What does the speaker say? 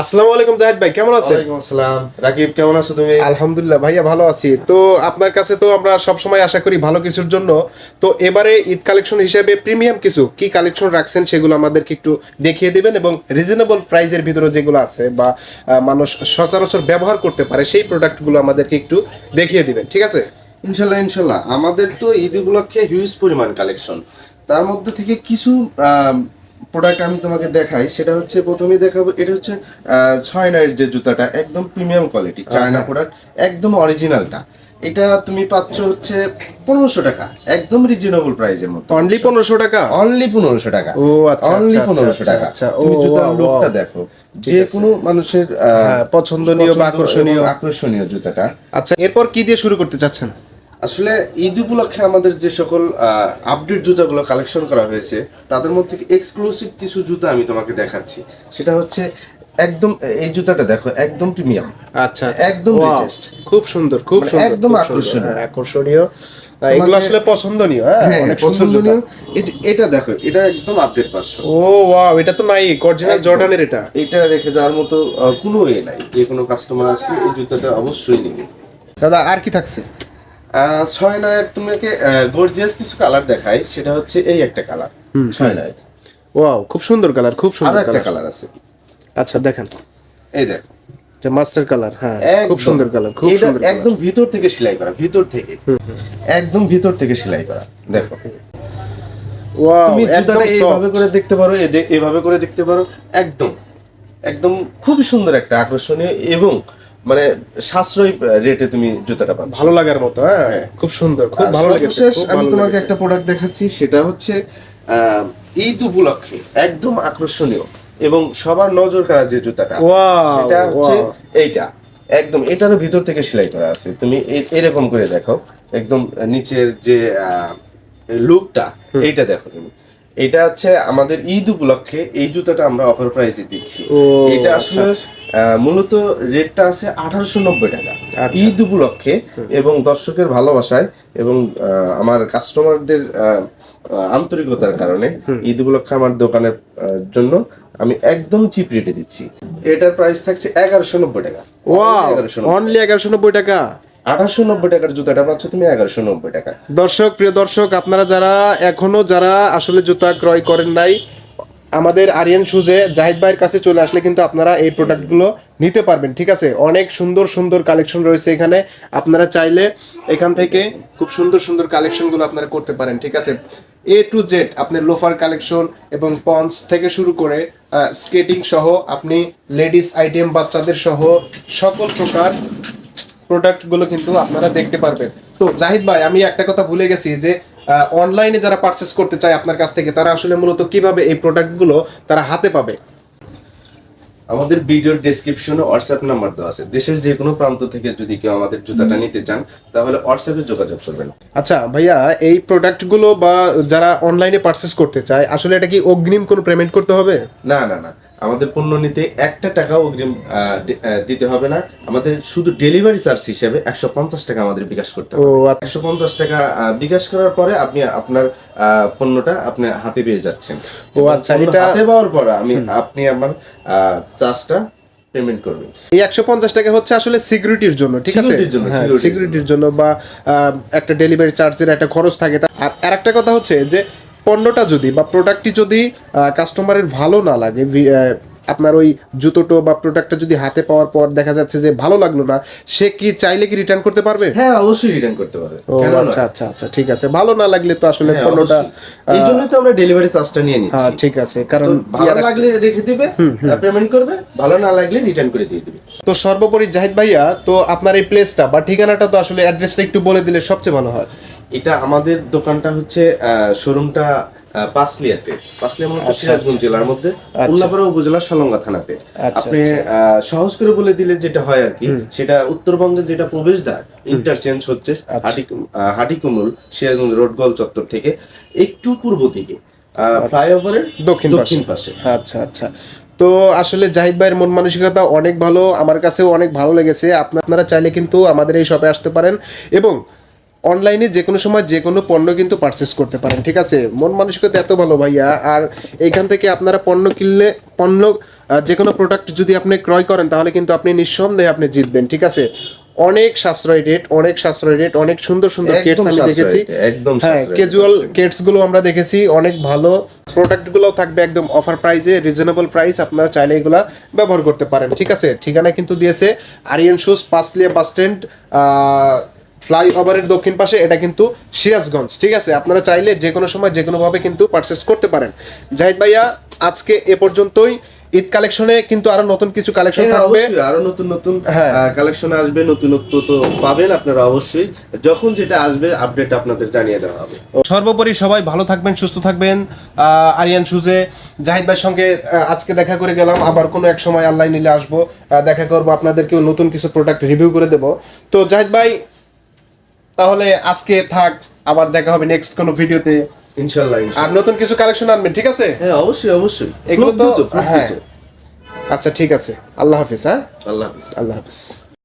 আসসালামু আলাইকুম জাহিদ ভাই কেমন আছেন? ওয়ালাইকুম আসসালাম। রাকিব কেমন আছো তুমি? আলহামদুলিল্লাহ ভাইয়া ভালো আছি। তো আপনার কাছে তো আমরা সব সময় আশা করি ভালো কিছুর জন্য। তো এবারে ঈদ কালেকশন হিসেবে প্রিমিয়াম কিছু কি কালেকশন রাখছেন সেগুলো আমাদেরকে একটু দেখিয়ে দিবেন এবং রিজনেবল প্রাইজের ভিতরে যেগুলো আছে বা মানুষ সচরাচর ব্যবহার করতে পারে সেই প্রোডাক্টগুলো আমাদেরকে একটু দেখিয়ে দিবেন ঠিক আছে? ইনশাল্লাহ ইনশাল্লাহ। আমাদের তো ঈদ উপলক্ষে হিউজ পরিমাণ কালেকশন তার মধ্যে থেকে কিছু প্রোডাক্ট আমি তোমাকে দেখাই সেটা হচ্ছে প্রথমে দেখাবো এটা হচ্ছে ছয় নয়ের যে জুতাটা একদম প্রিমিয়াম কোয়ালিটি চায়না প্রোডাক্ট একদম অরিজিনালটা এটা তুমি পাচ্ছ হচ্ছে পনেরোশো টাকা একদম রিজনেবল প্রাইজের মধ্যে। অনলি পনেরোশো টাকা? অনলি পনেরোশো টাকা। ও, আচ্ছা, অনলি আচ্ছা, পনেরোশো আচ্ছা, টাকা। আচ্ছা, তুমি জুতার লুকটা. দেখো যে কোনো মানুষের হ্যাঁ, পছন্দনীয় বা আকর্ষণীয়। আকর্ষণীয় জুতাটা। আচ্ছা এরপর কি দিয়ে শুরু করতে চাচ্ছেন? আসলে ঈদ উপলক্ষে আমাদের যে সকল আপডেট জুতাগুলো কালেকশন করা হয়েছে তাদের মধ্যে এক্সক্লুসিভ কিছু জুতা আমি তোমাকে দেখাচ্ছি। সেটা হচ্ছে একদম এই জুতাটা দেখো একদম প্রিমিয়াম আচ্ছা একদম Wow, latest। খুব সুন্দর খুব মানে সুন্দর একদম আকর্ষণীয়। হ্যাঁ, আকর্ষণীয়। এগুলো আসলে পছন্দনীয় হ্যাঁ হ্যাঁ অনেক। পছন্দনীয়। এটা দেখো এটা একদম আপডেট পাঁচশো ও ওয়াও এটা তো নাই অরিজিনাল জর্ডানের এটা। এটা রেখে যাওয়ার মতো কোনো এ নাই। যে কোনো কাস্টমার আসলে এই জুতাটা অবশ্যই নেবে। দাদা আর কি থাকছে? ছয় নয়ের তোমাকে গর্জিয়াস কিছু কালার দেখাই। সেটা হচ্ছে এই একটা কালার ছয় নয়। ওয়াও খুব সুন্দর কালার খুব সুন্দর একটা কালার আছে। আচ্ছা দেখেন। এই দেখো। এটা মাস্টার কালার হ্যাঁ খুব সুন্দর কালার খুব সুন্দর একদম ভিতর থেকে সেলাই করা ভিতর থেকে। একদম ভিতর থেকে সেলাই করা দেখো। ওয়াও তুমি জুতাটা এইভাবে করে দেখতে পারো এভাবে করে দেখতে পারো। একদম একদম খুবই সুন্দর একটা আকর্ষণীয় এবং মানে সাশ্রয়ী রেটে তুমি জুতাটা পাবে ভালো লাগার মতো হ্যাঁ? খুব সুন্দর খুব ভালো লেগেছে আমি তোমাকে একটা প্রোডাক্ট দেখাচ্ছি সেটা হচ্ছে ঈদ উপলক্ষে একদম আকর্ষণীয় এবং সবার নজর কাড়া যে জুতাটা সেটা হচ্ছে এইটা। একদম এটারও ভিতর থেকে সেলাই করা আছে। তুমি এরকম করে দেখো একদম নিচের যে লুকটা এইটা দেখো তুমি। এটা হচ্ছে আমাদের ঈদ উপলক্ষে এই জুতাটা আমরা অফার প্রাইজে দিচ্ছি। এটা আচ্ছা, আসলে আহ, মূলত রেটটা আছে আঠারোশো নব্বই টাকা। আচ্ছা। ঈদ উপলক্ষে এবং দর্শকের ভালোবাসায় এবং আমার কাস্টমারদের আন্তরিকতার কারণে ঈদ উপলক্ষে আমার দোকানের জন্য আমি একদম চিপ রেটে দিচ্ছি। এটার প্রাইস থাকছে এগারোশো নব্বই টাকা। ওয়াও এগারোশো অনলি এগারোশো নব্বই টাকা? আঠাশশো নব্বই টাকার জুতাটা পাচ্ছ তুমি এগারোশো নব্বই টাকা। দর্শক, প্রিয় দর্শক, আপনারা যারা এখনও যারা আসলে জুতা ক্রয় করেন নাই, আমাদের আরিয়ান শুজে জাহিদ ভাইয়ের কাছে চলে আসলে কিন্তু আপনারা এই প্রোডাক্টগুলো নিতে পারবেন, ঠিক আছে? অনেক সুন্দর সুন্দর কালেকশন রয়েছে এখানে। আপনারা চাইলে এখান থেকে খুব সুন্দর সুন্দর কালেকশনগুলো আপনারা করতে পারেন, ঠিক আছে? এ টু জেড আপনার লোফার কালেকশন এবং পন্স থেকে শুরু করে স্কেটিং সহ আপনি লেডিস আইটেম বাচ্চাদের সহ সকল প্রকার প্রোডাক্টগুলো কিন্তু আপনারা দেখতে পারবেন। তো জাহিদ ভাই আমি একটা কথা ভুলে গেছি যে অনলাইনে যারা পারচেস করতে চায় আপনার কাছ থেকে তারা আসলে মূলত কীভাবে এই প্রোডাক্টগুলো তারা হাতে পাবে? আমাদের ভিডিওর ডেসক্রিপশনে হোয়াটসঅ্যাপ নাম্বার দেওয়া আছে। দেশের যে কোনো প্রান্ত থেকে যদি কেউ আমাদের জুতাটা নিতে চান তাহলে হোয়াটসঅ্যাপে যোগাযোগ করবেন। আচ্ছা ভাইয়া এই প্রোডাক্টগুলো বা যারা অনলাইনে পারচেস করতে চায় আসলে এটা কি অগ্রিম কোনো পেমেন্ট করতে হবে? না না না। আমাদের পণ্য নিতে একটা টাকাও অগ্রিম দিতে হবে না। আমাদের শুধু ডেলিভারি চার্জ হিসেবে একশো পঞ্চাশ টাকা আমাদের বিকাশ করতে হবে। আচ্ছা। একশো পঞ্চাশ টাকা বিকাশ করার পরে আপনি আপনার পণ্যটা আপনি হাতে পেয়ে যাচ্ছেন। ও আচ্ছা, এটা- হাতে পাওয়ার পর আমি আপনি আমার চার্জটা পেমেন্ট করবেন। এই একশো পঞ্চাশ টাকা হচ্ছে আসলে সিকিউরিটির জন্য ঠিক আছে? জন্য, হ্যাঁ সিকিউরিটির জন্য। বা একটা ডেলিভারি চার্জের একটা খরচ থাকে। আর আরেকটা কথা হচ্ছে যে পণ্যটা যদি বা প্রোডাক্টটি যদি কাস্টমারের ভালো না লাগে আপনার ওই জুতোটো বা প্রোডাক্টটা যদি হাতে পাওয়ার পর দেখা যাচ্ছে যে ভালো লাগল না সে কি চাইলে কি রিটার্ন করতে পারবে? হ্যাঁ অবশ্যই রিটার্ন করতে পারবে। ও আচ্ছা আচ্ছা আচ্ছা ঠিক আছে। ভালো না লাগলে তো আসলে হ্যাঁ, পণ্যটা এই জন্য তো আমরা ডেলিভারি চার্জটা নিয়ে নিচ্ছি। হ্যাঁ, ঠিক আছে কারণ ভালো লাগলে রেখে দিবে পেমেন্ট করবে ভালো না লাগলে রিটার্ন করে দিয়ে দিবে। তো সর্বোপরি জাহিদ ভাইয়া তো আপনার এই প্লেসটা বা ঠিকানাটা তো আসলে অ্যাড্রেসটা একটু বলে দিলে সবচেয়ে ভালো হয়। এটা আমাদের দোকানটা হচ্ছে শোরুমটা পাসলিয়াতে পাসলিয়া মূলত আচ্ছা, সিরাজগঞ্জ জেলার মধ্যে। উল্লাপাড়া উপজেলার সলঙ্গা থানাতে। আচ্ছা, আপনি সহজ করে বলে দিলে যেটা হয় আর কি সেটা উত্তরবঙ্গের যেটা প্রবেশদ্বার ইন্টারচেঞ্জ হচ্ছে আচ্ছা। হাটি হাটিকুমুল সিরাজগঞ্জ রোড গোল চত্বর থেকে একটু পূর্ব দিকে ফ্লাইওভারের দক্ষিণ দক্ষিণ পাশে। পাশে। আচ্ছা আচ্ছা। তো আসলে জাহিদ ভাইয়ের মন মানসিকতা অনেক ভালো আমার কাছেও অনেক ভালো লেগেছে। আপনারা চাইলে কিন্তু আমাদের এই শপে আসতে পারেন। এবং অনলাইনে যে কোনো সময় যে কোনো পণ্য কিন্তু পারচেস করতে পারেন ঠিক আছে? মন মানসিকতা এত ভালো ভাইয়া। আর এখান থেকে আপনারা পণ্য কিনলে পণ্য যে কোনো প্রোডাক্ট যদি আপনি ক্রয় করেন তাহলে কিন্তু আপনি নিঃসন্দেহে আপনি জিতবেন ঠিক আছে? অনেক সাশ্রয় রেট অনেক সাশ্রয় রেট অনেক সুন্দর সুন্দর কেটস আমি দেখেছি। একদম হ্যাঁ ক্যাজুয়াল কেটসগুলো আমরা দেখেছি অনেক ভালো। প্রোডাক্টগুলো থাকবে একদম অফার প্রাইসে রিজনেবল প্রাইস আপনারা চাইলে এগুলা ব্যবহার করতে পারেন ঠিক আছে? ঠিকানা কিন্তু দিয়েছে Aryan shoes Pasliya bus stand ফ্লাইওভারের দক্ষিণ পাশে এটা কিন্তু সিরাজগঞ্জ ঠিক আছে? আপনারা চাইলে যে কোনো সময় যে কোনোভাবে কিন্তু পারচেস করতে পারেন। জাহিদ ভাইয়া আজকে এ পর্যন্তই। ঈদ কালেকশনে কিন্তু আরও নতুন কিছু কালেকশন হ্যাঁ, থাকবে। আরও নতুন নতুন হ্যাঁ। কালেকশন আসবে নতুনত্ব তো পাবেন আপনারা অবশ্যই। যখন যেটা আসবে আপডেট আপনাদের জানিয়ে দেওয়া হবে। সর্বোপরি সবাই ভালো থাকবেন সুস্থ থাকবেন আরিয়ান সুজে। জাহিদ ভাইয়ের সঙ্গে আজকে দেখা করে গেলাম আবার কোনো এক সময় আল্লাহ নিলে আসব। দেখা করব আপনাদেরকেও নতুন কিছু প্রোডাক্ট রিভিউ করে দেব। তো জাহিদ ভাই তাহলে আজকে থাক আবার দেখা হবে নেক্সট কোনো ভিডিওতে। ইনশাল্লাহ আর নতুন কিছু কালেকশন আনবেন ঠিক আছে? হ্যাঁ অবশ্যই অবশ্যই। এগুলো তো হ্যাঁ। আচ্ছা ঠিক আছে। আল্লাহ হাফিজ হ্যাঁ? আল্লাহ হাফিজ। আল্লাহ হাফিজ।